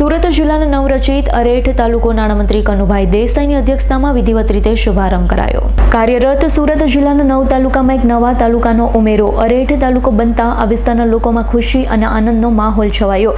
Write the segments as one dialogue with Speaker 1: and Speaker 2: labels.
Speaker 1: સુરત જિલ્લાના નવરચિત અરેઠ તાલુકો નાણામંત્રી કનુભાઈ દેસાઈની અધ્યક્ષતામાં વિધિવત રીતે શુભારંભ કરાયો. કાર્યરત સુરત જિલ્લાના નવ તાલુકામાં એક નવા તાલુકાનો ઉમેરો અરેઠ તાલુકો બનતા આ વિસ્તારના લોકોમાં ખુશી અને આનંદનો માહોલ છવાયો.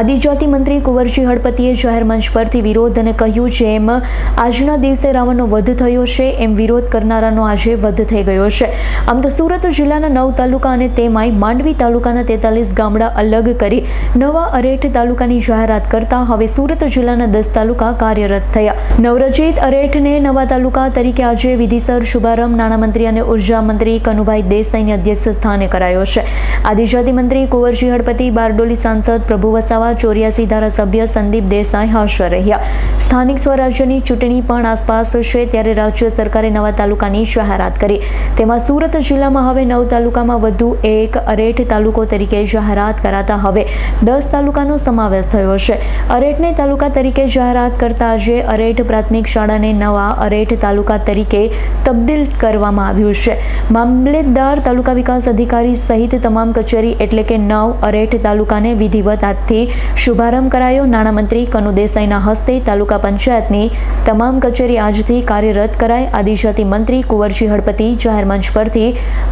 Speaker 1: આદિજાતિ મંત્રી કુંવરજી હળપતિએ જાહેર મંચ પરથી વિરોધ અને કહ્યું જેમ આજના દિવસે રાવણનો વધ થયો છે, એમ વિરોધ કરનારાનો આજે વધ થઈ ગયો છે. આમ તો સુરત જિલ્લાના નવ તાલુકા અને તેમાંય માંડવી તાલુકાના તેતાલીસ ગામડા અલગ કરી નવા અરેઠ તાલુકાની જાહેરાત કરતા હવે સુરત જિલ્લાના દસ તાલુકા કાર્યરત થયા. નવરચિત અરેઠને નવા તાલુકા તરીકે આજે વિધિસર શુભારંભ નાણામંત્રી અને ઊર્જા મંત્રી કનુભાઈ દેસાઈની અધ્યક્ષ સ્થાને કરાયો છે. આદિજાતિ મંત્રી કુંવરજી હળપતિ, બારડોલી સાંસદ પ્રભુ વસાવા, ચોર્યાસી ધારાસભ્ય સંદીપ દેસાઈ હાજર રહ્યા. સ્થાનિક સ્વરાજ્યની ચૂંટણી પણ આસપાસ છે ત્યારે રાજ્ય સરકારે નવા તાલુકાની જાહેરાત કરી. તેમાં સુરત જિલ્લામાં હવે નવ તાલુકામાં વધુ એક અરેઠ તાલુકો તરીકે જાહેરાત કરાતા હવે દસ તાલુકાનો સમાવેશ થયો છે. અરેઠને તાલુકા તરીકે જાહેરાત કરતા આજે અરેઠ પ્રાથમિક શાળાને નવા અરેઠ તાલુકા તરીકે તબદીલ કરવામાં આવ્યું છે. મામલેદાર તાલુકા વિકાસ અધિકારી સહિત તમામ કચેરી એટલે કે નવ અરેઠ તાલુકાને વિધિવત આજથી શુભારંભ કરાયો. નાણામંત્રી કનુ દેસાઈના હસ્તે તાલુકા પંચાયતની તમામ કચેરી આજથી કાર્યરત કરાય. આદિજાતિ મંત્રી કુંવરજી હળપતિ જાહેર મંચ પરથી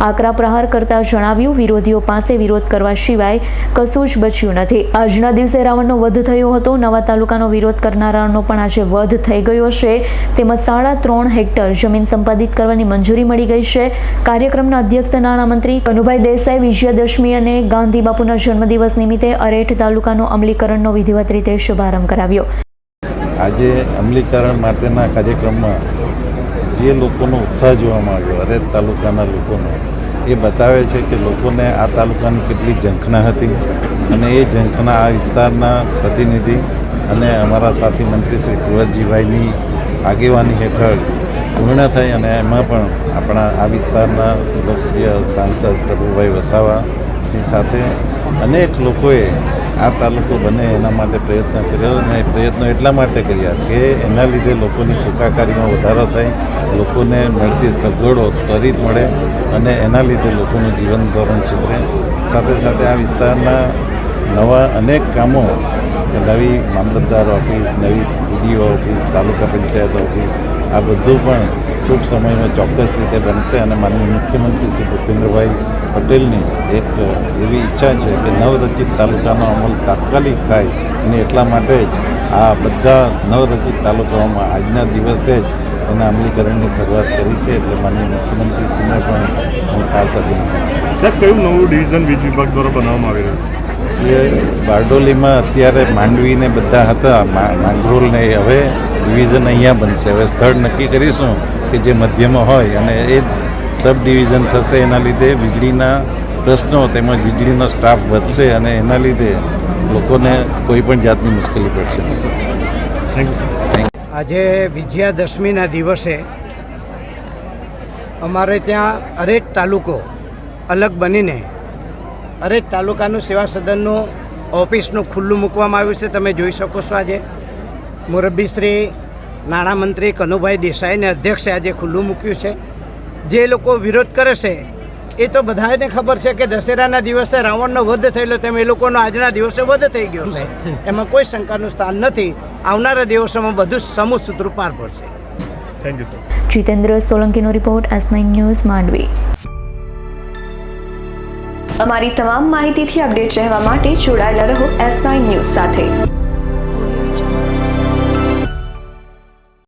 Speaker 1: આકરા પ્રહાર કરતા જણાવ્યું. વિરોધીઓ પાસે વિરોધ કરવા સિવાય કશું જ બચ્યું નથી. આજના દિવસે રાવણનો વધ થયો હતો. નવા તાલુકાનો વિરોધ કરનારાનો પણ આજે વધ થઈ ગયો છે. તેમજ સાડા ત્રણ હેક્ટર જમીન સંપાદિત કરવાની મંજૂરી મળી ગઈ છે. કાર્યક્રમના અધ્યક્ષ નાણામંત્રી કનુભાઈ દેસાઈ વિજયાદશમી અને ગાંધી બાપુના જન્મદિવસ નિમિત્તે અરેઠ તાલુકાનો અમલીકરણનો વિધિવત રીતે શુભારંભ કરાવ્યો.
Speaker 2: આજે અમલીકરણ માટેના કાર્યક્રમમાં જે લોકોનો ઉત્સાહ જોવામાં આવ્યો અરેઠ તાલુકાના લોકોનો એ બતાવે છે કે લોકોને આ તાલુકાની કેટલી ઝંખના હતી અને એ ઝંખના આ વિસ્તારના પ્રતિનિધિ અને અમારા સાથી મંત્રી શ્રી કુંવરજીભાઈની આગેવાની હેઠળ પૂર્ણ થઈ અને એમાં પણ આપણા આ વિસ્તારના લોકપ્રિય સાંસદ પ્રભુભાઈ વસાવાની સાથે અનેક લોકોએ આ તાલુકો બને એના માટે પ્રયત્ન કર્યો અને પ્રયત્નો એટલા માટે કર્યા કે એના લીધે લોકોની સુખાકારીમાં વધારો થાય, લોકોને મળતી સગવડો ત્વરિત મળે અને એના લીધે લોકોનું જીવન ધોરણ સુધરે. સાથે સાથે આ વિસ્તારના નવા અનેક કામો, નવી મામલતદાર ઓફિસ, નવી PDO office, taluka panchayat office, આ બધું પણ ટૂંક સમયમાં ચોક્કસ રીતે બનશે અને માનનીય મુખ્યમંત્રી શ્રી ભૂપેન્દ્રભાઈ પટેલની એક એવી ઈચ્છા છે કે નવરચિત તાલુકાનો અમલ તાત્કાલિક થાય અને એટલા માટે જ આ બધા નવરચિત તાલુકાઓમાં આજના દિવસે જ એના અમલીકરણની શરૂઆત કરી છે એટલે માનનીય મુખ્યમંત્રીશ્રીને પણ હું ખાસ અભિનંદન
Speaker 3: સાહેબ કયું નવું ડિવિઝન વીજ વિભાગ દ્વારા બનાવવામાં આવી રહ્યું છે?
Speaker 2: જે બારડોલીમાં અત્યારે માંડવીને બધા હતા મા- ને હવે ડિવિઝન અહીંયા બનશે. હવે સ્થળ નક્કી કરીશું કે જે મધ્યમાં હોય અને એ સબ ડિવિઝન થશે એના લીધે વીજળીના પ્રશ્નો તેમજ વીજળીનો સ્ટાફ વધશે અને એના લીધે લોકોને કોઈ પણ જાતની મુશ્કેલી પડશે નહીં.
Speaker 3: થેન્ક યુ
Speaker 4: આજે વિજયાદશમીના દિવસે અમારે ત્યાં અરેટ તાલુકો અલગ બનીને અરેટ તાલુકાનું સેવા સદનનું ઓફિસનું ખુલ્લું મૂકવામાં આવ્યું છે. તમે જોઈ શકો છો આજે. મુરબ્બી શ્રી નાણામંત્રી કનુભાઈ દેસાઈને અધ્યક્ષે આજે ખુલ્લું મૂક્યું છે. જે લોકો વિરોધ કરે છે એ તો બધાને ખબર છે કે દશેરાના દિવસે રાવણનો વધ થયેલો તેમ એ લોકોનો આજના દિવસે વધ થઈ ગયો છે. એમાં કોઈ શંકાનું સ્થાન નથી. આવનારા દિવસોમાં બધું સમૂહ સૂત્ર પાર પડશે.
Speaker 3: Thank you sir
Speaker 1: Jitendra સોલંકીનો report S nine news Mandvi.
Speaker 5: અમારી તમામ માહિતીથી અપડેટ રહેવા માટે જોડાયેલા રહો એસ નાઇન ન્યૂઝ સાથે.